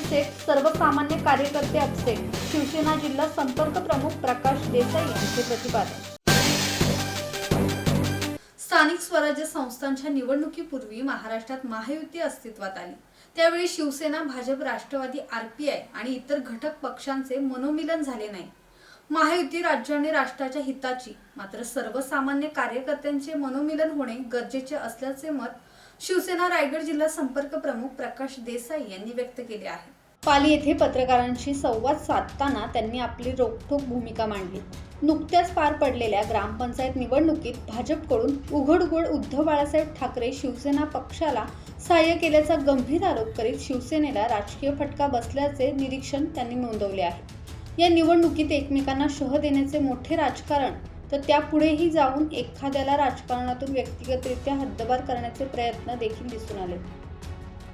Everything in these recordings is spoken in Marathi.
सेट सर्वसामान्य कार्यकर्ते असते. शिवसेना जिल्हा संपर्क प्रमुख प्रकाश देसाई यांचे प्रतिपादन. स्थानिक स्वराज्य संस्थांच्या निवडणुकीपूर्वी महाराष्ट्रात महायुती अस्तित्वात आली. त्यावेळी शिवसेना भाजप राष्ट्रवादी आरपीआय आणि इतर घटक पक्षांचे मनोमिलन झाले नाही. महायुती राज्य आणि राष्ट्राच्या हिताची मात्र सर्वसामान्य कार्यकर्त्यांचे मनोमिलन होणे गरजेचे असल्याचे मत शिवसेना रायगड जिल्हा संपर्क प्रमुख प्रकाश देसाई यांनी व्यक्त केले आहे. पाली येथे पत्रकारांशी संवाद साधताना त्यांनी आपली रोखठोक भूमिका मांडली. नुकत्याच पार पडलेल्या ग्रामपंचायत निवडणुकीत भाजपकडून उघड उघड उद्धव बाळासाहेब ठाकरे शिवसेना पक्षाला सहाय्य केल्याचा गंभीर आरोप करीत शिवसेनेला राजकीय फटका बसल्याचे निरीक्षण त्यांनी नोंदवले आहे. या निवडणुकीत एकमेकांना शह देण्याचे मोठे राजकारण तर त्यापुढेही जाऊन एखाद्याला राजकारणातून व्यक्तिगतरित्या हद्दबार करण्याचे प्रयत्न देखील दिसून आले.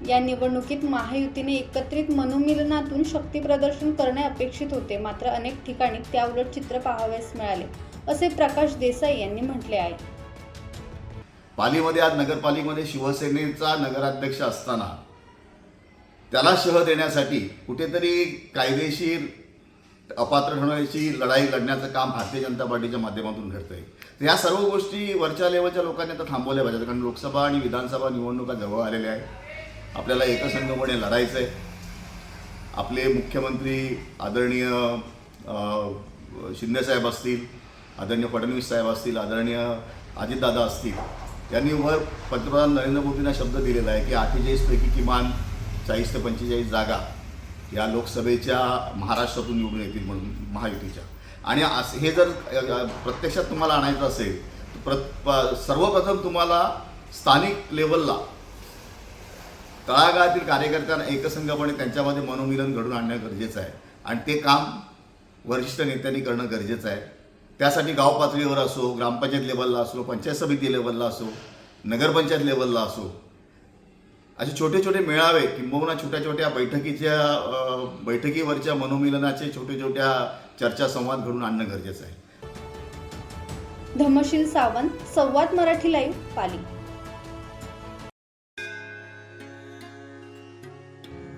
या निवडणुकीत महायुतीने एकत्रित मनोमिलनातून शक्ती प्रदर्शन करणे अपेक्षित होते. मात्र अनेक ठिकाणी त्याउलट चित्र पाहावयास मिळाले असे प्रकाश देसाई यांनी म्हटले आहे. पालीमध्ये आज नगरपालिकेमध्ये शिवसेनेचा नगराध्यक्ष असताना त्याला शह देण्यासाठी कुठेतरी कायदेशीर अपात्र ठरवण्याची लढाई लढण्याचं काम भारतीय जनता पार्टीच्या माध्यमातून घडतंय. तर या सर्व गोष्टी वरच्या लेवलच्या लोकांनी आता थांबवल्या पाहिजेत. कारण लोकसभा आणि विधानसभा निवडणुका जवळ आलेल्या आहेत. आपल्याला एकसंघपणे लढायचं आहे आपले मुख्यमंत्री आदरणीय शिंदेसाहेब असतील आदरणीय फडणवीस साहेब असतील आदरणीय अजितदादा असतील यांनी वर पंतप्रधान नरेंद्र मोदींना शब्द दिलेला आहे की अठ्ठेचाळीसपैकी किमान चाळीस ते पंचेचाळीस जागा या लोकसभेच्या महाराष्ट्रातून निवडून येतील म्हणून महायुतीच्या. आणि असं हे जर प्रत्यक्षात तुम्हाला आणायचं असेल तर प्र प- सर्वप्रथम तुम्हाला स्थानिक लेवलला तळागाळातील कार्यकर्त्यांना एकसंघपणे त्यांच्यामध्ये मनोमिलन घडून आणणं गरजेचं आहे. आणि ते काम वरिष्ठ नेत्यांनी करणं गरजेचं आहे. त्यासाठी गाव पातळीवर असो ग्रामपंचायत लेवलला असो पंचायत समिती लेवलला असो नगरपंचायत लेवलला असो असे छोटे छोटे मेळावे किंबहुना छोट्या छोट्या बैठकीच्या बैठकीवरच्या मनोमिलनाचे छोटे छोट्या चर्चा संवाद घडून आणणं गरजेचं आहे. धमशील सावंत संवाद मराठी लाईव्ह पाली.